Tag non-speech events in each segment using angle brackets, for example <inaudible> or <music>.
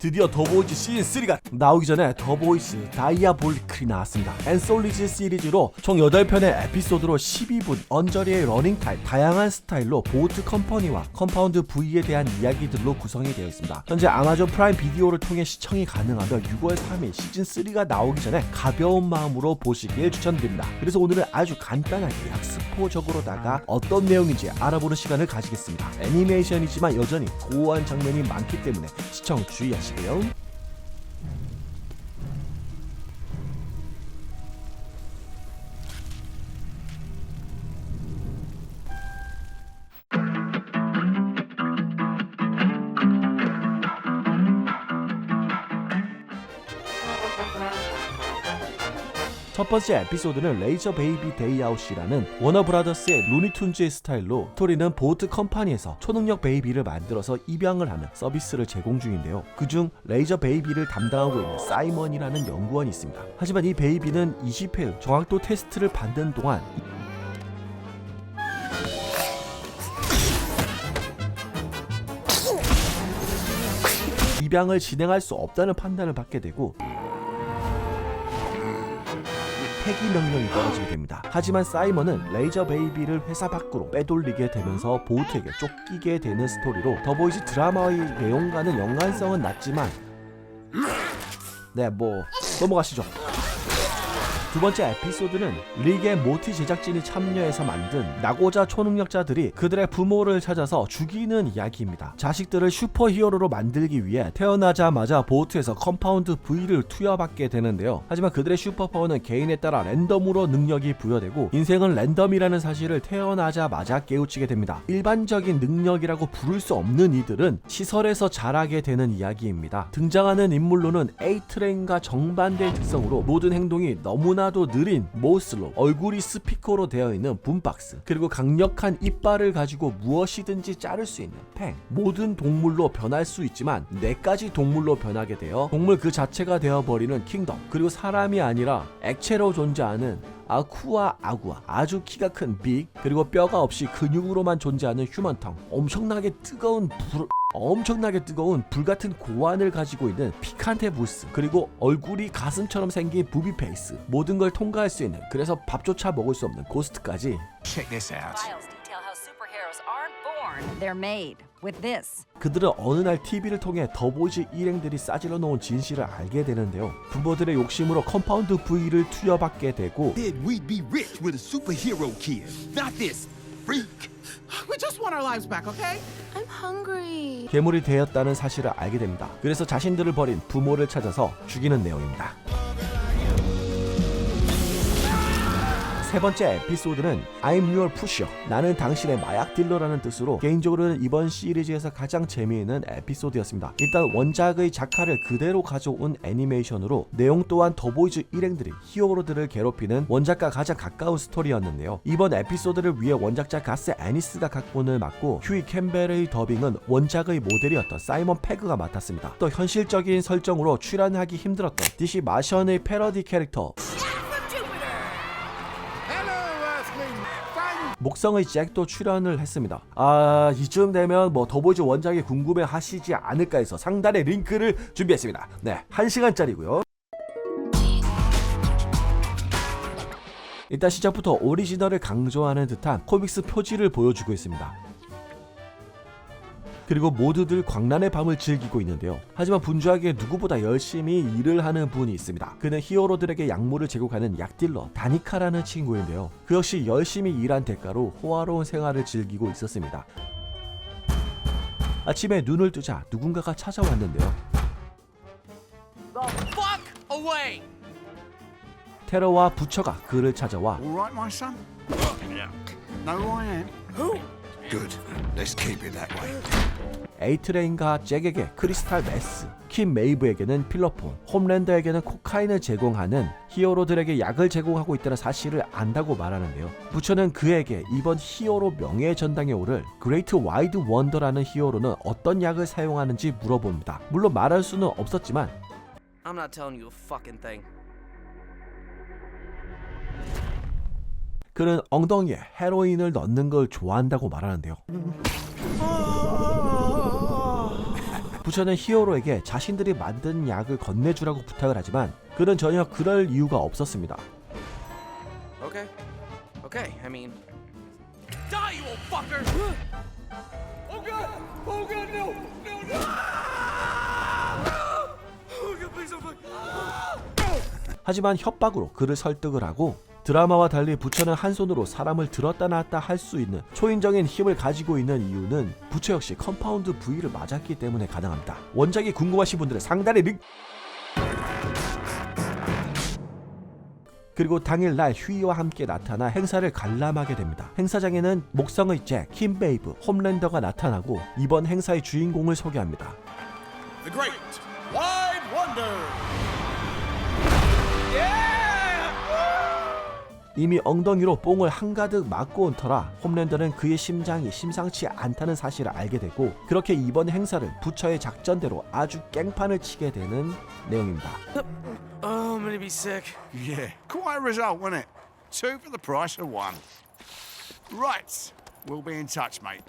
드디어 더보이즈 시즌 3가 나오기 전에 더보이즈 다이아볼리클이 나왔습니다. 앤솔리즈 시리즈로 총 8편의 에피소드로 12분 언저리의 러닝타임, 다양한 스타일로 보트 컴퍼니와 컴파운드 V에 대한 이야기들로 구성이 되어 있습니다. 현재 아마존 프라임 비디오를 통해 시청이 가능하며 6월 3일 시즌 3가 나오기 전에 가벼운 마음으로 보시길 추천드립니다. 그래서 오늘은 아주 간단하게 약스포적으로다가 어떤 내용인지 알아보는 시간을 가지겠습니다. 애니메이션이지만 여전히 고어한 장면이 많기 때문에 시청 주의하시고 요. 첫 번째 에피소드는 레이저 베이비 데이아웃이라는 워너브라더스의 루니툰즈의 스타일로 스토리는 보트 컴퍼니에서 초능력 베이비를 만들어서 입양을 하는 서비스를 제공 중인데요. 그중 레이저 베이비를 담당하고 있는 사이먼이라는 연구원이 있습니다. 하지만 이 베이비는 20회 정확도 테스트를 받는 동안 입양을 진행할 수 없다는 판단을 받게 되고 폐기 명령이 떨어지게 됩니다. 하지만 사이먼은 레이저 베이비를 회사 밖으로 빼돌리게 되면서 보트에게 쫓기게 되는 스토리로 더보이즈 드라마의 내용과는 연관성은 낮지만 네 뭐 넘어가시죠. 두 번째 에피소드는 릭의 모티 제작진이 참여해서 만든 나고자 초능력자들이 그들의 부모를 찾아서 죽이는 이야기입니다. 자식들을 슈퍼히어로로 만들기 위해 태어나자마자 보트에서 컴파운드 V를 투여받게 되는데요. 하지만 그들의 슈퍼파워는 개인에 따라 랜덤으로 능력이 부여되고 인생은 랜덤이라는 사실을 태어나자마자 깨우치게 됩니다. 일반적인 능력이라고 부를 수 없는 이들은 시설에서 자라게 되는 이야기입니다. 등장하는 인물로는 A트레인과 정반대의 특성으로 모든 행동이 너무나 도 느린 모슬로 얼굴이 스피커로 되어 있는 붐박스 그리고 강력한 이빨을 가지고 무엇이든지 자를 수 있는 팽 모든 동물로 변할 수 있지만 네 가지 동물로 변하게 되어 동물 그 자체가 되어버리는 킹덤. 그리고 사람이 아니라 액체로 존재하는 아쿠아 아구아. 아주 키가 큰 빅 그리고 뼈가 없이 근육으로만 존재하는 휴먼텅. 엄청나게 뜨거운 불 엄청나게 뜨거운 불같은 고환을 가지고 있는 피칸테 부스 그리고 얼굴이 가슴처럼 생긴 부비 페이스 모든 걸 통과할 수 있는 그래서 밥조차 먹을 수 없는 고스트까지 Check this out. Files detail how superheroes aren't born, they're made. With this. 그들은 어느 날 TV를 통해 더보이즈 일행들이 싸질러 놓은 진실을 알게 되는데요 부모들의 욕심으로 컴파운드 V를 투여받게 되고 Then we'd be rich with a superhero kid, not this freak. We just want our lives back, okay? I'm hungry. 괴물이 되었다는 사실을 알게 됩니다. 그래서 자신들을 버린 부모를 찾아서 죽이는 내용입니다. 세 번째 에피소드는 I'm Your Pusher 나는 당신의 마약 딜러라는 뜻으로 개인적으로는 이번 시리즈에서 가장 재미있는 에피소드였습니다. 일단 원작의 작화를 그대로 가져온 애니메이션으로 내용 또한 더보이즈 일행들이 히어로들을 괴롭히는 원작과 가장 가까운 스토리였는데요. 이번 에피소드를 위해 원작자 가스 애니스가 각본을 맡고 휴이 캠벨의 더빙은 원작의 모델이었던 사이먼 페그가 맡았습니다. 또 현실적인 설정으로 출연하기 힘들었던 DC 마션의 패러디 캐릭터 목성의 잭도 출연을 했습니다. 아 이쯤 되면 뭐 더보이즈 원작이 궁금해 하시지 않을까 해서 상단에 링크를 준비했습니다. 네, 1시간짜리고요. 일단 시작부터 오리지널을 강조하는 듯한 코믹스 표지를 보여주고 있습니다. 그리고 모두들 광란의 밤을 즐기고 있는데요. 하지만 분주하게 누구보다 열심히 일을 하는 분이 있습니다. 그는 히어로들에게 약물을 제공하는 약딜러 다니카라는 친구인데요. 그 역시 열심히 일한 대가로 호화로운 생활을 즐기고 있었습니다. 아침에 눈을 뜨자 누군가가 찾아왔는데요. Fuck away! 테러와 부처가 그를 찾아와 Good. Let's keep it that way. 에이트레인과 잭에게 크리스탈 메스, 킴 메이브에게는 필러폰, 홈랜더에게는 코카인을 제공하는 히어로들에게 약을 제공하고 있다는 사실을 안다고 말하는데요. 부처는 그에게 이번 히어로 명예 전당에 오를 그레이트 와이드 원더라는 히어로는 어떤 약을 사용하는지 물어봅니다. 물론 말할 수는 없었지만 I'm not telling you a fucking thing. 그는 엉덩이에 헤로인을 넣는 걸 좋아한다고 말하는데요. 부처는 히어로에게 자신들이 만든 약을 건네주라고 부탁을 하지만 그는 전혀 그럴 이유가 없었습니다. Okay. Okay, I mean. Die, you old fucker! Oh god! Oh god, no! No, no! Oh god, please don't fuck. 하지만 협박으로 그를 설득을 하고 드라마와 달리 부처는 한 손으로 사람을 들었다 놨다 할 수 있는 초인적인 힘을 가지고 있는 이유는 부처 역시 컴파운드 V를 맞았기 때문에 가능합니다. 원작이 궁금하신 분들은 상단에 링 그리고 당일날 휴이와 함께 나타나 행사를 관람하게 됩니다. 행사장에는 목성의 잭, 킴베이브, 홈랜더가 나타나고 이번 행사의 주인공을 소개합니다. 이미 엉덩이로 뽕을 한가득 맞고 온 터라 홈랜더는 그의 심장이 심상치 않다는 사실을 알게 되고 그렇게 이번 행사를 부처의 작전대로 아주 깽판을 치게 되는 내용입니다. Oh, I'm gonna be sick. Yeah, quite a result, wasn't it? Two for the price of one. Right, we'll be in touch, mate.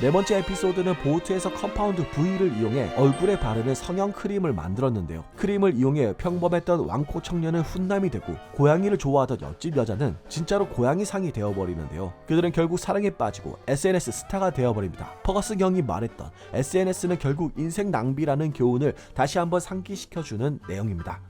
네 번째 에피소드는 보트에서 컴파운드 V를 이용해 얼굴에 바르는 성형 크림을 만들었는데요. 크림을 이용해 평범했던 왕코 청년은 훈남이 되고 고양이를 좋아하던 옆집 여자는 진짜로 고양이 상이 되어버리는데요. 그들은 결국 사랑에 빠지고 SNS 스타가 되어버립니다. 퍼거슨 형이 말했던 SNS는 결국 인생 낭비라는 교훈을 다시 한번 상기시켜주는 내용입니다.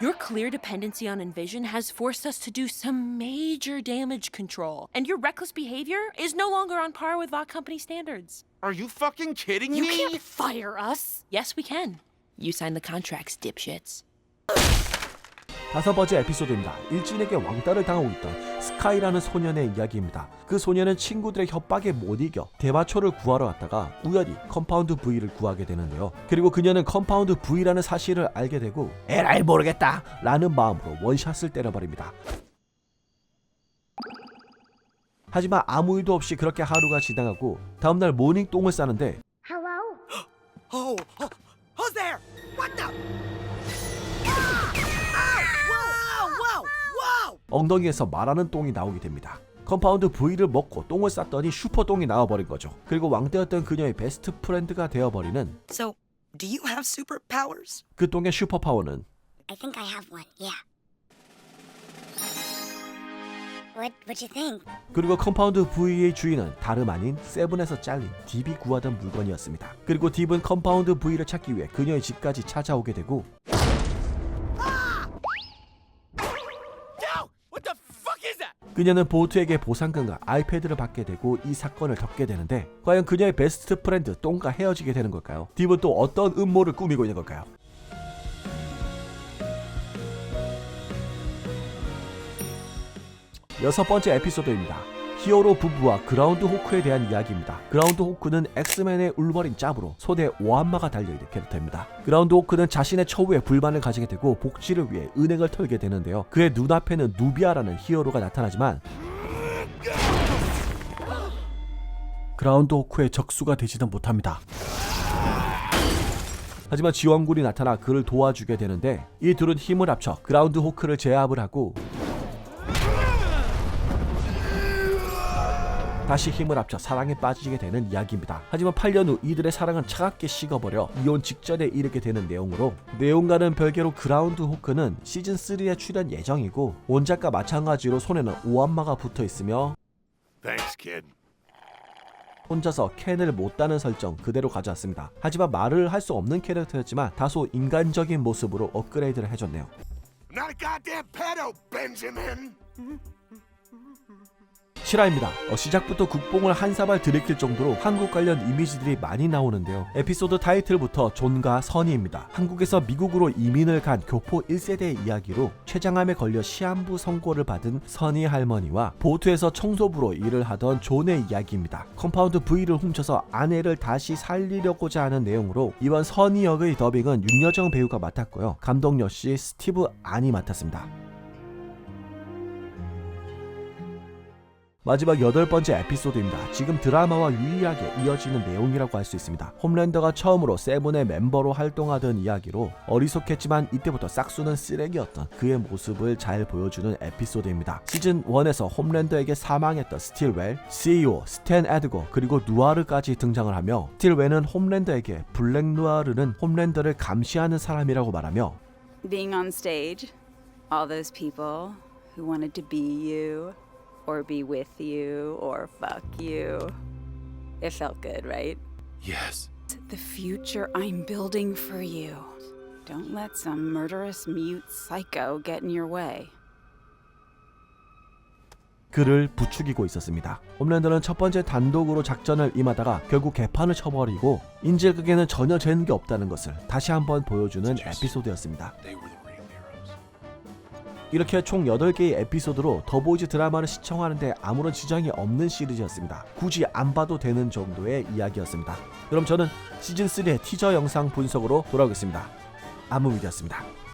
Your clear dependency on Envision has forced us to do some major damage control, and your reckless behavior is no longer on par with VOG company standards. Are you fucking kidding You me? can't fire us! Yes, we can. You signed the contracts, dipshits. 다섯 번째 에피소드입니다. 일진에게 왕따를 당하고 있던 스카이라는 소년의 이야기입니다. 그 소년은 친구들의 협박에 못 이겨 대마초를 구하러 갔다가 우연히 컴파운드 V를 구하게 되는데요. 그리고 그녀는 컴파운드 V라는 사실을 알게 되고 에라이 모르겠다 라는 마음으로 원샷을 때려버립니다. 하지만 아무 일도 없이 그렇게 하루가 지나가고 다음날 모닝 똥을 싸는데? <gasps> <gasps> 엉덩이에서 말하는 똥이 나오게 됩니다. 컴파운드 V를 먹고 똥을 쌌더니 슈퍼 똥이 나와버린 거죠. 그리고 왕대였던 그녀의 베스트 프렌드가 되어버리는 So, do you have superpowers? 그 똥의 슈퍼 파워는 I think I have one. Yeah. What What you think? 그리고 컴파운드 V의 주인은 다름 아닌 세븐에서 잘린 딥이 구하던 물건이었습니다. 그리고 딥은 컴파운드 V를 찾기 위해 그녀의 집까지 찾아오게 되고 그녀는 보트에게 보상금과 아이패드를 받게 되고 이 사건을 덮게 되는데 과연 그녀의 베스트 프렌드 똥과 헤어지게 되는 걸까요? 딥은 또 어떤 음모를 꾸미고 있는 걸까요? 여섯 번째 에피소드입니다. 히어로 부부와 그라운드 호크에 대한 이야기입니다. 그라운드 호크는 엑스맨의 울버린 짭으로 소대 오한마가 달려있는 캐릭터입니다. 그라운드 호크는 자신의 처우에 불만을 가지게 되고 복지를 위해 은행을 털게 되는데요. 그의 눈앞에는 누비아라는 히어로가 나타나지만 그라운드 호크의 적수가 되지는 못합니다. 하지만 지원군이 나타나 그를 도와주게 되는데 이 둘은 힘을 합쳐 그라운드 호크를 제압을 하고 다시 힘을 합쳐 사랑에 빠지게 되는 이야기입니다. 하지만 8년 후 이들의 사랑은 차갑게 식어버려 이혼 직전에 이르게 되는 내용으로 내용과는 별개로 그라운드 호크는 시즌 3에 출연 예정이고 원작과 마찬가지로 손에는 오한마가 붙어 있으며 Thanks, kid. 혼자서 캔을 못 따는 설정 그대로 가져왔습니다. 하지만 말을 할 수 없는 캐릭터였지만 다소 인간적인 모습으로 업그레이드를 해줬네요. Not a goddamn pedo, Benjamin. 실화입니다. 어, 시작부터 국뽕을 한 사발 들이킬 정도로 한국 관련 이미지들이 많이 나오는데요. 에피소드 타이틀부터 존과 선이입니다. 한국에서 미국으로 이민을 간 교포 1세대의 이야기로 췌장암에 걸려 시한부 선고를 받은 선이 할머니와 보트에서 청소부로 일을 하던 존의 이야기입니다. 컴파운드 V를 훔쳐서 아내를 다시 살리려고자 하는 내용으로 이번 선이 역의 더빙은 윤여정 배우가 맡았고요. 감독 역시 스티브 안이 맡았습니다. 마지막 여덟 번째 에피소드입니다. 지금 드라마와 유일하게 이어지는 내용이라고 할 수 있습니다. 홈랜더가 처음으로 세븐의 멤버로 활동하던 이야기로 어리석했지만 이때부터 싹수는 쓰레기였던 그의 모습을 잘 보여주는 에피소드입니다. 시즌 1에서 홈랜더에게 사망했던 스틸웰, CEO 스탠 에드거 그리고 누아르까지 등장을 하며 스틸웰은 홈랜더에게 블랙 누아르는 홈랜더를 감시하는 사람이라고 말하며 Being on stage, all those people who wanted to be you, or be with you, or fuck you. It felt good, right? Yes. The future I'm building for you. Don't let some murderous mute psycho get in your way. 그를 부추기고 있었습니다. 홈랜더는 첫 번째 단독으로 작전을 임하다가 결국 개판을 쳐버리고 인질극에는 전혀 재는 게 없다는 것을 다시 한번 보여주는 에피소드였습니다. 이렇게 총 8개의 에피소드로 더보이즈 드라마를 시청하는데 아무런 지장이 없는 시리즈였습니다. 굳이 안 봐도 되는 정도의 이야기였습니다. 그럼 저는 시즌3의 티저 영상 분석으로 돌아오겠습니다. 아무미디였습니다.